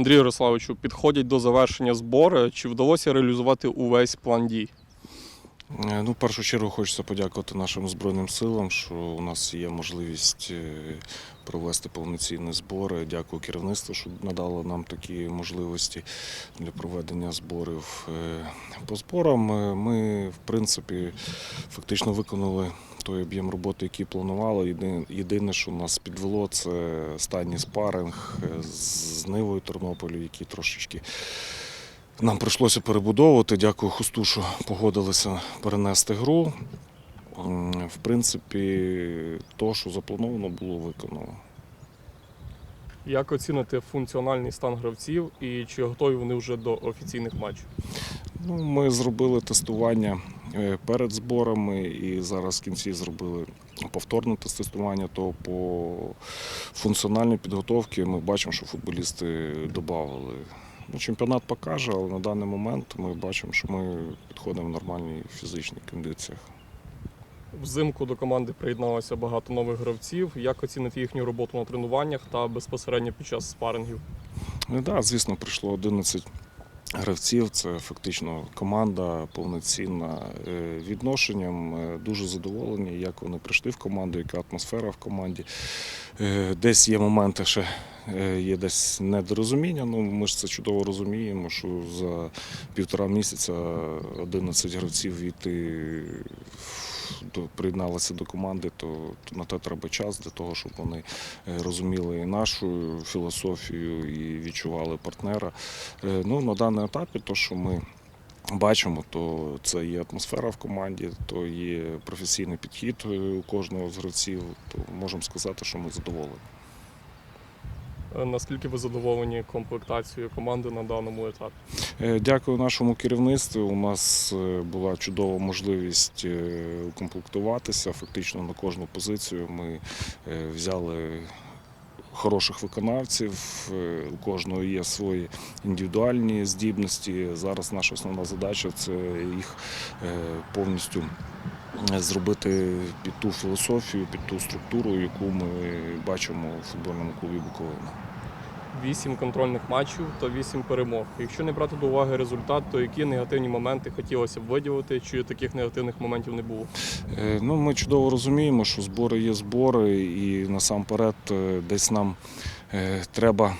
Андрію Ярославовичу, підходять до завершення збори. Чи вдалося реалізувати увесь план дій? Е, Ну, в першу чергу хочеться подякувати нашим Збройним силам, що у нас є можливість е, провести повноцінні збори. Дякую керівництву, що надало нам такі можливості для проведення зборів. Е, По зборам ми, в принципі, фактично виконали той об'єм роботи, який планували. Єдине, що нас підвело, це останній спаринг е, з Нивою Тернополю, який трошечки. Нам прийшлося перебудовувати. Дякую Хусту, що погодилися перенести гру. В принципі, то, що заплановано, було виконано. Як оцінити функціональний стан гравців і чи готові вони вже до офіційних матчів? Ну, ми зробили тестування перед зборами і зараз в кінці зробили повторне тестування. То по функціональній підготовці ми бачимо, що футболісти додали. Ну, чемпіонат покаже, але на даний момент ми бачимо, що ми підходимо в нормальній фізичній кондиціях. Взимку до команди приєдналося багато нових гравців. Як оцінити їхню роботу на тренуваннях та безпосередньо під час спарингів? Ну, да, звісно, прийшло 11 гравців. Це фактично команда повноцінна Е, відношенням. е, Дуже задоволені, як вони прийшли в команду, яка атмосфера в команді. Е, Десь є моменти, ще є десь недорозуміння. Ну ми ж це чудово розуміємо, що за півтора місяця 11 гравців війти приєдналися до команди, то, на те треба час для того, щоб вони е, розуміли і нашу філософію і відчували партнера. Е, Ну, на даному етапі, то, що ми бачимо, то це є атмосфера в команді, то є професійний підхід е, у кожного з гравців, то можемо сказати, що ми задоволені. Наскільки ви задоволені комплектацією команди на даному етапі? Е, Дякую нашому керівництву. У нас е, була чудова можливість е, укомплектуватися. Фактично на кожну позицію ми взяли хороших виконавців. У кожного є свої індивідуальні здібності. Зараз наша основна задача це їх повністю. Зробити під ту філософію, під ту структуру, яку ми бачимо у футбольному клубі Буковина. Вісім контрольних матчів та вісім перемог. Якщо не брати до уваги результат, то які негативні моменти хотілося б виділити, чи таких негативних моментів не було? Е, Ну, ми чудово розуміємо, що збори є збори, і насамперед е, десь нам е, треба.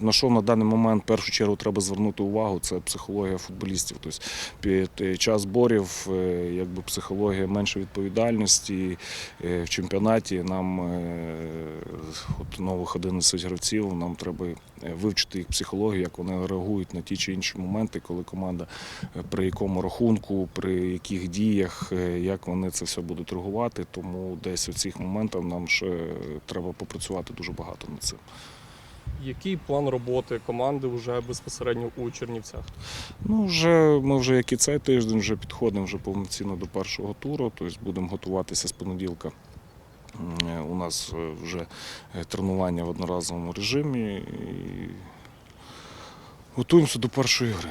На що на даний момент в першу чергу треба звернути увагу, це психологія футболістів. Тобто під час зборів е, якби психологія менше відповідальності. Е, В чемпіонаті нам е, от нових 11 гравців, нам треба вивчити їх психологію, як вони реагують на ті чи інші моменти, коли команда при якому рахунку, при яких діях, як вони це все будуть реагувати. Тому десь у цих моментах нам ще треба попрацювати дуже багато над цим. Який план роботи команди вже безпосередньо у Чернівцях? Ну, вже ми вже як і цей тиждень вже підходимо вже повноцінно до першого туру, тобто будемо готуватися з понеділка. У нас е, вже е, тренування в одноразовому режимі і готуємося до першої гри.